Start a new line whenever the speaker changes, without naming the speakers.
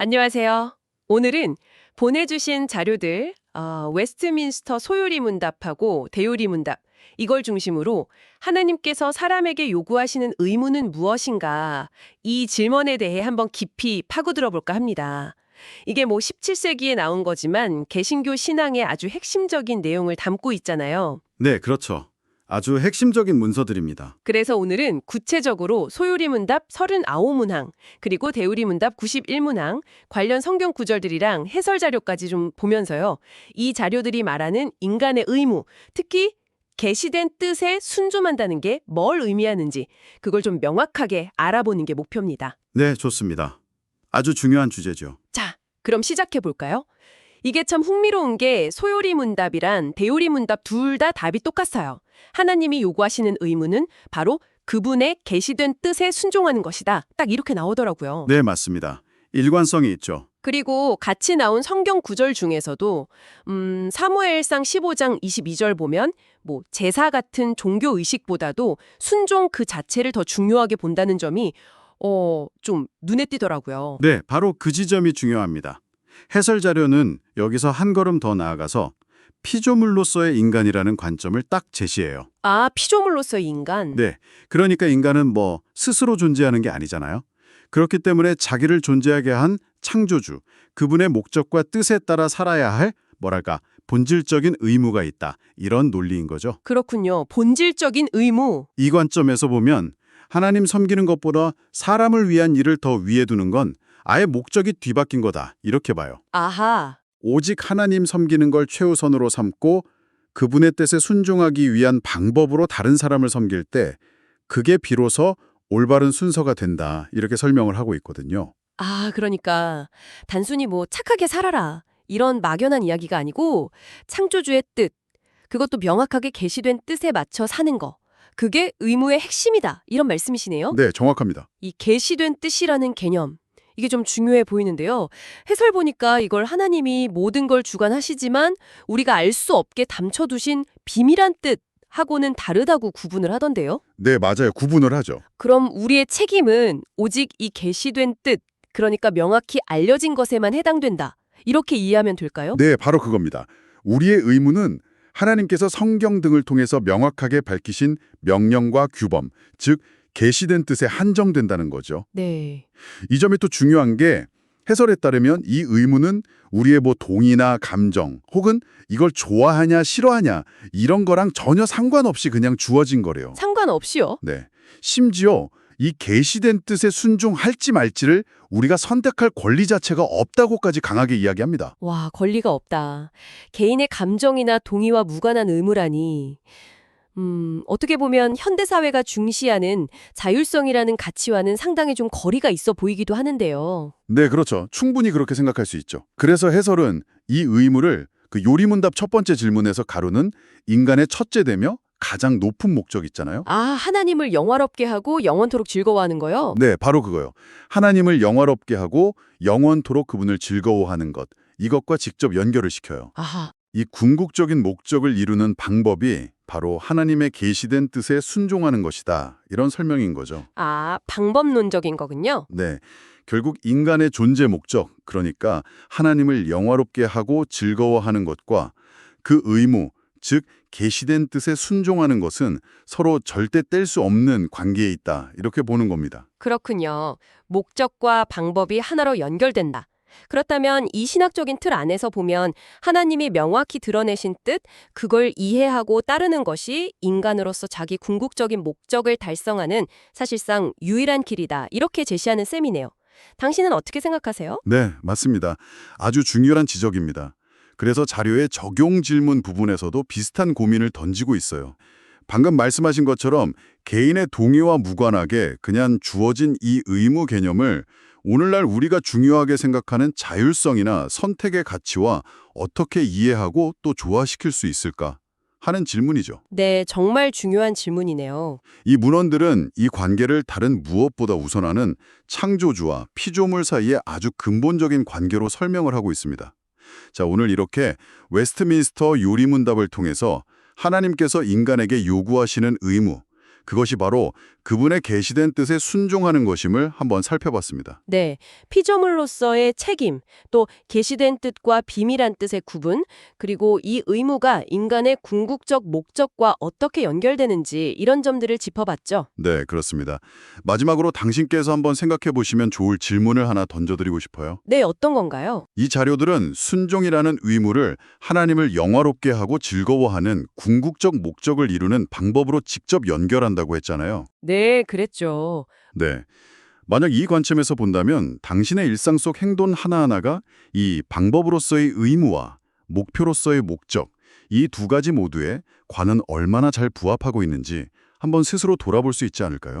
안녕하세요. 오늘은 보내주신 자료들, 어, 웨스트민스터 소요리 문답하고 대요리 문답, 이걸 중심으로 하나님께서 사람에게 요구하시는 의무는 무엇인가, 이 질문에 대해 한번 깊이 파고들어 볼까 합니다. 이게 뭐 17세기에 나온 거지만 개신교 신앙의 아주 핵심적인 내용을 담고 있잖아요.
네, 그렇죠. 아주 핵심적인 문서들입니다.
그래서 오늘은 구체적으로 소요리 문답 39문항, 그리고 대우리 문답 91문항, 관련 성경 구절들이랑 해설 자료까지 좀 보면서요. 이 자료들이 말하는 인간의 의무, 특히 계시된 뜻에 순종한다는 게 뭘 의미하는지 그걸 좀 명확하게 알아보는 게 목표입니다.
네, 좋습니다. 아주 중요한 주제죠.
자, 그럼 시작해 볼까요? 이게 참 흥미로운 게 소요리 문답이란 대요리 문답 둘 다 답이 똑같아요. 하나님이 요구하시는 의무는 바로 그분의 계시된 뜻에 순종하는 것이다. 딱 이렇게 나오더라고요.
네, 맞습니다. 일관성이 있죠.
그리고 같이 나온 성경 구절 중에서도 음, 사무엘상 15장 22절 보면 뭐 제사 같은 종교 의식보다도 순종 그 자체를 더 중요하게 본다는 점이 어, 좀 눈에 띄더라고요.
네, 바로 그 지점이 중요합니다. 해설 자료는 여기서 한 걸음 더 나아가서 피조물로서의 인간이라는 관점을 딱 제시해요.
아, 피조물로서의 인간.
네, 그러니까 인간은 뭐 스스로 존재하는 게 아니잖아요. 그렇기 때문에 자기를 존재하게 한 창조주, 그분의 목적과 뜻에 따라 살아야 할 뭐랄까 본질적인 의무가 있다. 이런 논리인 거죠.
그렇군요. 본질적인 의무.
이 관점에서 보면 하나님 섬기는 것보다 사람을 위한 일을 더 위에 두는 건 아예 목적이 뒤바뀐 거다. 이렇게 봐요.
아하.
오직 하나님 섬기는 걸 최우선으로 삼고 그분의 뜻에 순종하기 위한 방법으로 다른 사람을 섬길 때 그게 비로소 올바른 순서가 된다. 이렇게 설명을 하고 있거든요.
아, 그러니까 단순히 뭐 착하게 살아라. 이런 막연한 이야기가 아니고 창조주의 뜻, 그것도 명확하게 계시된 뜻에 맞춰 사는 거. 그게 의무의 핵심이다. 이런 말씀이시네요.
네, 정확합니다.
이 계시된 뜻이라는 개념. 이게 좀 중요해 보이는데요. 해설 보니까 이걸 하나님이 모든 걸 주관하시지만 우리가 알 수 없게 감춰두신 비밀한 뜻 하고는 다르다고 구분을 하던데요.
네, 맞아요. 구분을 하죠.
그럼 우리의 책임은 오직 이 계시된 뜻, 그러니까 명확히 알려진 것에만 해당된다. 이렇게 이해하면 될까요?
네, 바로 그겁니다. 우리의 의무는 하나님께서 성경 등을 통해서 명확하게 밝히신 명령과 규범, 즉 계시된 뜻에 한정된다는 거죠.
네.
이 점이 또 중요한 게 해설에 따르면 이 의무는 우리의 뭐 동의나 감정 혹은 이걸 좋아하냐 싫어하냐 이런 거랑 전혀 상관없이 그냥 주어진 거래요.
상관없이요.
네. 심지어 이 계시된 뜻에 순종할지 말지를 우리가 선택할 권리 자체가 없다고까지 강하게 이야기합니다.
와, 권리가 없다. 개인의 감정이나 동의와 무관한 의무라니. 음, 어떻게 보면 현대사회가 중시하는 자율성이라는 가치와는 상당히 좀 거리가 있어 보이기도 하는데요.
네, 그렇죠. 충분히 그렇게 생각할 수 있죠. 그래서 해설은 이 의무를 그 요리문답 첫 번째 질문에서 가루는 인간의 첫째 되며 가장 높은 목적 있잖아요.
아, 하나님을 영화롭게 하고 영원토록 즐거워하는 거요?
네, 바로 그거요. 하나님을 영화롭게 하고 영원토록 그분을 즐거워하는 것. 이것과 직접 연결을 시켜요.
아하.
이 궁극적인 목적을 이루는 방법이 바로 하나님의 계시된 뜻에 순종하는 것이다. 이런 설명인 거죠.
아, 방법론적인 거군요.
네. 결국 인간의 존재 목적, 그러니까 하나님을 영화롭게 하고 즐거워하는 것과 그 의무, 즉 계시된 뜻에 순종하는 것은 서로 절대 뗄 수 없는 관계에 있다. 이렇게 보는 겁니다.
그렇군요. 목적과 방법이 하나로 연결된다. 그렇다면 이 신학적인 틀 안에서 보면 하나님이 명확히 드러내신 뜻, 그걸 이해하고 따르는 것이 인간으로서 자기 궁극적인 목적을 달성하는 사실상 유일한 길이다. 이렇게 제시하는 셈이네요. 당신은 어떻게 생각하세요?
네, 맞습니다. 아주 중요한 지적입니다. 그래서 자료의 적용 질문 부분에서도 비슷한 고민을 던지고 있어요. 방금 말씀하신 것처럼 개인의 동의와 무관하게 그냥 주어진 이 의무 개념을 오늘날 우리가 중요하게 생각하는 자율성이나 선택의 가치와 어떻게 이해하고 또 조화시킬 수 있을까 하는 질문이죠.
네, 정말 중요한 질문이네요.
이 문헌들은 이 관계를 다른 무엇보다 우선하는 창조주와 피조물 사이의 아주 근본적인 관계로 설명을 하고 있습니다. 자, 오늘 이렇게 웨스트민스터 요리문답을 통해서 하나님께서 인간에게 요구하시는 의무, 그것이 바로 그분의 계시된 뜻에 순종하는 것임을 한번 살펴봤습니다.
네, 피조물로서의 책임, 또 계시된 뜻과 비밀한 뜻의 구분, 그리고 이 의무가 인간의 궁극적 목적과 어떻게 연결되는지 이런 점들을 짚어봤죠.
네, 그렇습니다. 마지막으로 당신께서 한번 생각해 보시면 좋을 질문을 하나 던져드리고 싶어요.
네, 어떤 건가요?
이 자료들은 순종이라는 의무를 하나님을 영화롭게 하고 즐거워하는 궁극적 목적을 이루는 방법으로 직접 연결한다고 했잖아요.
네, 그랬죠.
네. 만약 이 관점에서 본다면 당신의 일상 속 행동 하나하나가 이 방법으로서의 의무와 목표로서의 목적, 이 두 가지 모두에 관은 얼마나 잘 부합하고 있는지 한번 스스로 돌아볼 수 있지 않을까요?